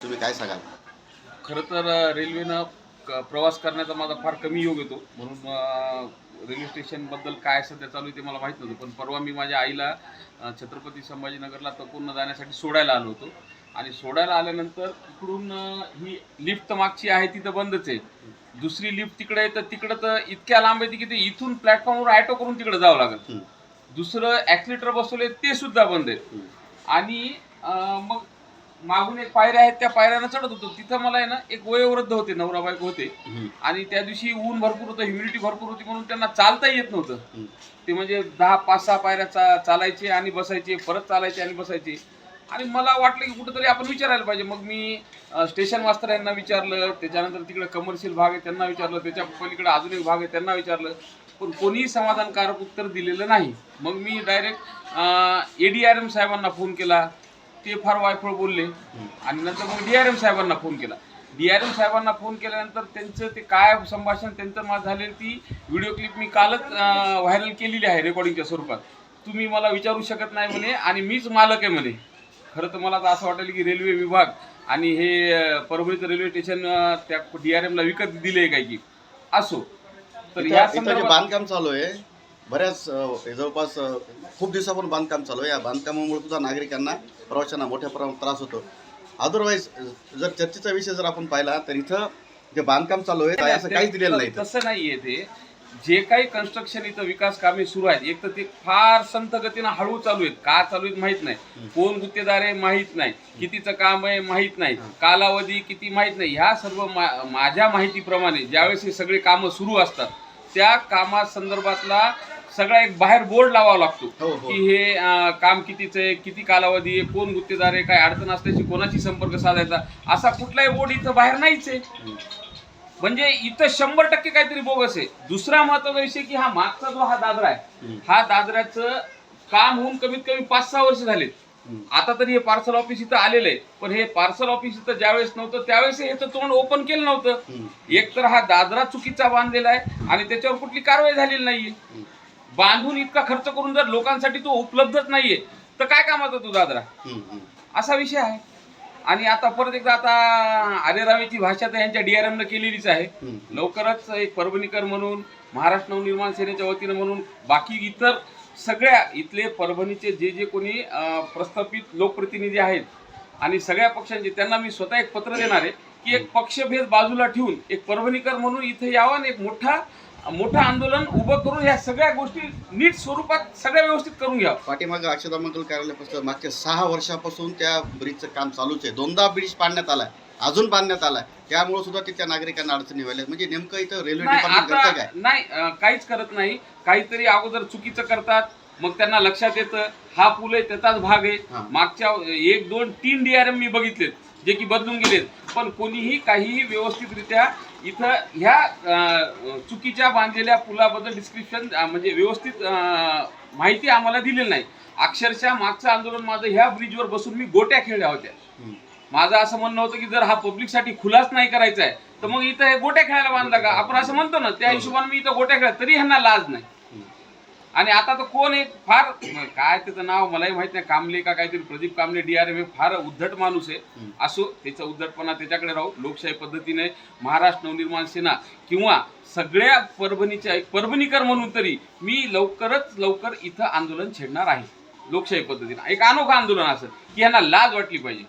तुम्ही काय सांगाल? खरं तर रेल्वेनं क- प्रवास करण्याचा माझा फार कमी योग येतो. म्हणून अ, रेल्वे स्टेशनबद्दल काय सध्या चालू आहे ते मला माहीत नव्हतं. पण परवा मी माझ्या आईला अ, छत्रपती संभाजीनगरला तपोरनं जाण्यासाठी सोडायला आलो होतो. आणि सोडायला आल्यानंतर तिकडून अ, ही लिफ्ट मागची आहे ती तर बंदच आहे. दुसरी लिफ्ट तिकडे आहे तर तिकडं तर इतक्या लांब आहे की ते इथून प्लॅटफॉर्मवर ॲटो करून तिकडे जावं लागेल. दुसरं ॲक्सिलेटर बसवले ते सुद्धा बंद आहे. आणि अं, मग मागून एक पायऱ्या आहेत त्या पायऱ्यानं चढत होतो. तिथं मला आहे ना एक वयोवृद्ध होते नवरा बायको होते. आणि त्या दिवशी ऊन भरपूर होतं ह्युमिडिटी भरपूर होती म्हणून त्यांना चालता येत नव्हतं. ते म्हणजे दहा पाच सहा पायऱ्या चा चालायचे आणि बसायचे परत चालायचे आणि बसायचे. आणि मला वाटलं की कुठेतरी आपण विचारायला पाहिजे. मग मी स्टेशन मास्तर यांना विचारलं त्याच्यानंतर तिकडे कमर्शियल भाग आहे त्यांना विचारलं त्याच्या पलीकडे अजून एक भाग आहे त्यांना विचारलं. पण कोणीही समाधानकारक उत्तर दिलेलं नाही. मग मी direct A D R M साहेबांना फोन केला. ते फार वायफळ बोलले. आणि नंतर मग डी आर एम साहेबांना फोन केला. डी आर एम साहेबांना फोन केल्यानंतर त्यांचं ते काय संभाषण त्यांचं माझं झालेलं ती व्हिडिओ क्लिप मी कालच व्हायरल केलेली आहे रेकॉर्डिंगच्या स्वरूपात. तुम्ही मला विचारू शकत नाही म्हणे आणि मीच मालक आहे म्हणे. खरं तर मला तर असं वाटेल की रेल्वे विभाग आणि हे परभणीचं रेल्वे स्टेशन त्या डी आर एमला विकत दिले काय की? असो. तर या संदर्भात बांधकाम चालू आहे बऱ्याच जवळपास खूप दिवसापासून बांधकाम चालू आहे. या बांधकामामुळे सुद्धा नागरिकांना प्रवाशांना मोठ्या प्रमाणात त्रास होतो. अदरवाईज जर चर्चेचा विषय जर आपण पाहिला तर इथं जे बांधकाम चालू आहे असं काहीच दिलेलं नाही. तसं नाहीये ते. जे काही कन्स्ट्रक्शन इथं विकास कामे सुरू आहेत एक तर ते फार संत गतीनं हळू चालू आहेत. का चालू आहेत माहीत नाही. कोण गुत्तेदार आहे माहीत नाही. कितीचं काम आहे माहीत नाही. कालावधी किती माहीत नाही. ह्या सर्व मा- माझ्या माहितीप्रमाणे ज्यावेळेस हे सगळे कामं सुरू असतात त्या कामा संदर्भातला सगळा एक बाहेर बोर्ड लावावा लागतो हो, हो. की हे काम कितीचं आहे किती कालावधी आहे कोण गुत्तेदार आहे काय अडचण असल्याची कोणाशी संपर्क साधायचा असा कुठलाही बोर्ड इथं बाहेर नाहीच आहे म्हणजे इथं शंभर टक्के काहीतरी बोगस आहे दुसरा महत्त्वाचा विषय की हा मागचा जो हा दादरा आहे. हा दादऱ्याचं काम होऊन कमीत कमी पाच सहा वर्ष झालेत हम्म. आता तरी हे पार्सल ऑफिस इथं आलेलं आहे पण हे पार्सल ऑफिस इथं ज्यावेळेस नव्हतं त्यावेळेस ह्याचं तोंड ओपन केलं नव्हतं. एक तर हा दादरा चुकीचा बांधलेला आहे आणि त्याच्यावर कुठली कारवाई झालेली नाहीये. बांधून इतका खर्च करून जर लोकांसाठी तो उपलब्धच नाहीये तर काय कामाचा तो दादरा. असा विषय आहे आणि आता परत एकदा आता आरेरावीची भाषा तर यांच्या डीआरएम न केलेलीच आहे. लवकरच एक परभणीकर म्हणून महाराष्ट्र नवनिर्माण सेनेच्या वतीनं म्हणून बाकी इतर सगळ्या इथले परभणीचे जे जे कोणी प्रस्थापित लोकप्रतिनिधी आहेत आणि सगळ्या पक्षांचे त्यांना मी स्वतः एक पत्र देणार आहे की एक पक्षभेद बाजूला ठेवून एक परभणीकर म्हणून इथे यावं आणि एक मोठा मोठं आंदोलन उभं करून ह्या सगळ्या गोष्टी नीट स्वरूपात सगळ्या व्यवस्थित करून घ्यावं. पाठीमागं अक्षता मंगल कार्यालयापासून मागच्या सहा वर्षापासून त्या ब्रिजचं काम चालूच आहे. दोनदा ब्रिज पाडण्यात आलाय. अजून बांधण्यात आलाय. त्यामुळे सुद्धा तिथल्या नागरिकांना अडचणी व्हायला म्हणजे नेमकं इथं रेल्वे नाही डिपार्टमेंट करतं आता काय? नाही अं, काहीच करत नाही. काहीतरी अगोदर चुकीचं करतात मग त्यांना लक्षात येतं हा पूल आहे त्याचाच भाग आहे. मागच्या एक दोन तीन डीआरएम मी बघितलेत जे की बदलून गेलेत. पण कोणीही काहीही व्यवस्थितरित्या इथं ह्या चुकीच्या बांधलेल्या पुलाबद्दल डिस्क्रिप्शन म्हणजे व्यवस्थित माहिती आम्हाला दिलेली नाही अक्षरशः मागचं आंदोलन माझं ह्या ब्रिजवर बसून मी गोट्या खेळल्या होत्या. माझं असं म्हणणं होतं की जर हा पब्लिकसाठी खुलाच नाही करायचा आहे तर मग इथं हे गोट्या खेळायला बांधला का आपण असं म्हणतो ना त्या हिशोबाने मी इथं गोट्या खेळा तरी ह्यांना लाज नाही. आणि आता तर कोण एक फार काय त्याचं नाव मलाही माहीत नाही. कांबले का काहीतरी प्रदीप कांबले डीआरएम हे फार उद्धट माणूस आहे. असो त्याचा उद्धटपणा त्याच्याकडे राहू. लोकशाही पद्धतीने महाराष्ट्र नवनिर्माण सेना किंवा सगळ्या परभणीच्या एक परभणीकर म्हणून तरी मी लवकरच लवकर इथं आंदोलन छेडणार आहे. लोकशाही पद्धतीनं. एक अनोखं आंदोलन असं की यांना लाज वाटली पाहिजे.